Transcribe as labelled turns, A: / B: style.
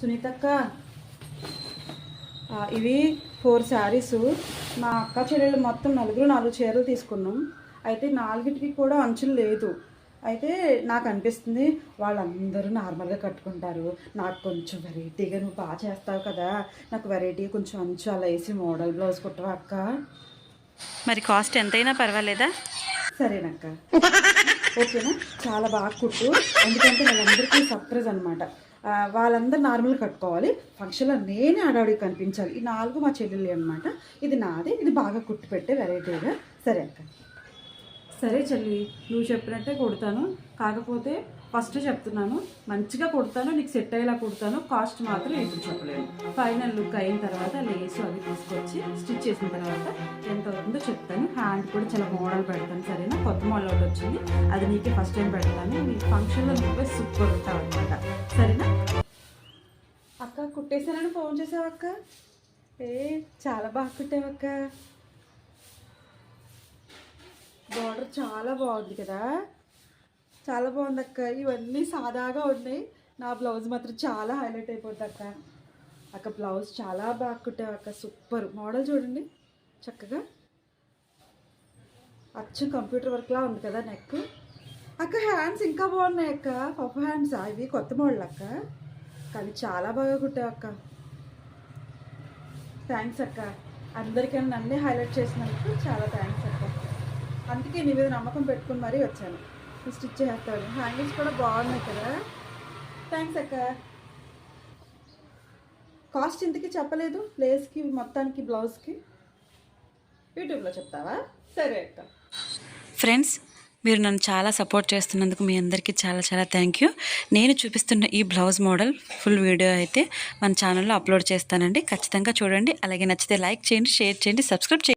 A: సునీతక్క. ఇవి ఫోర్ శారీస్. మా అక్క చెల్లెళ్ళు మొత్తం నలుగురు నాలుగు చీరలు తీసుకున్నాం. అయితే నాలుగిటికి కూడా అంచులు లేదు. అయితే నాకు అనిపిస్తుంది వాళ్ళందరూ నార్మల్గా కట్టుకుంటారు. నాకు కొంచెం వెరైటీగా నువ్వు బాగా చేస్తావు కదా. నాకు వెరైటీ కొంచెం అంచు అలా వేసి మోడల్ బ్లౌజ్ కుట్టవా అక్క?
B: మరి కాస్ట్ ఎంతైనా పర్వాలేదా?
A: సరేనక్క. ఓకేనా? చాలా బాగా కుట్టు. ఎందుకంటే వాళ్ళందరికీ సర్ప్రైజ్ అనమాట వాళ్ళందరూ నార్మల్ కట్టుకోవాలి. ఫంక్షన్లో నేనే ఆడవాడికి కనిపించాలి. ఈ నాలుగు మా చెల్లెలు అనమాట ఇది నాది. ఇది బాగా కుట్టు పెట్టే వెరైటీగా సరే అక్క. సరే చెల్లి నువ్వు చెప్పినట్టే కుడతాను. కాకపోతే ఫస్ట్ చెప్తున్నాను మంచిగా కుడతాను నీకు సెట్ అయ్యేలా కుడతాను. కాస్ట్ మాత్రం ఎప్పుడు చెప్పలేను ఫైనల్ లుక్ అయిన తర్వాత లేసు అవి తీసుకొచ్చి స్టిచ్ చేసిన తర్వాత ఎంత అవుతుందో చెప్తాను. హ్యాండ్ కూడా చాలా మోడల్ పెడతాను సరేనా? కొత్త మోడల్ ఒకటి వచ్చింది. అది నీకే ఫస్ట్ టైం పెడతాను. నీ ఫంక్షన్లో నువ్వే సూపర్ ఉంటావు అనమాట సరేనా? అక్క కుట్టేశానని ఫోన్ చేసావు అక్క? ఏ చాలా బాగా కుట్టావక్క. బార్డర్ చాలా బాగుంది కదా. చాలా బాగుంది అక్క. ఇవన్నీ సాదాగా ఉన్నాయి. నా బ్లౌజ్ మాత్రం చాలా హైలైట్ అయిపోద్ది అక్క. అక్క బ్లౌజ్ చాలా బాగా కుట్టావు అక్క. సూపర్ మోడల్ చూడండి. చక్కగా. అచ్చు కంప్యూటర్ వర్క్లా ఉంది కదా నెక్ అక్క హ్యాండ్స్ ఇంకా బాగున్నాయి అక్క. పఫ్ హ్యాండ్స్ అవి కొత్త మోడల్ అక్క. కానీ చాలా బాగా కుట్టావు అక్క. థ్యాంక్స్ అక్క. అందరికైనా నన్నే హైలైట్ చేసినందుకు చాలా థ్యాంక్స్ అక్క. అందుకే నీ మీద నమ్మకం పెట్టుకుని మరీ వచ్చాను. స్టిచ్ చేస్తాను. హ్యాంగిల్స్ కూడా బాగున్నాయి కదా. థ్యాంక్స్ అక్క. కాస్ట్ ఇంతకీ చెప్పలేదు. ప్లేస్కి మొత్తానికి బ్లౌజ్కి యూట్యూబ్లో చెప్తావా? సరే అక్క.
B: ఫ్రెండ్స్ మీరు నన్ను చాలా సపోర్ట్ చేస్తున్నందుకు మీ అందరికీ చాలా చాలా థ్యాంక్ యూ నేను చూపిస్తున్న ఈ బ్లౌజ్ మోడల్ ఫుల్ వీడియో అయితే మన ఛానల్లో అప్లోడ్ చేస్తానండి. ఖచ్చితంగా చూడండి. అలాగే నచ్చితే లైక్ చేయండి షేర్ చేయండి సబ్స్క్రైబ్ చేయండి.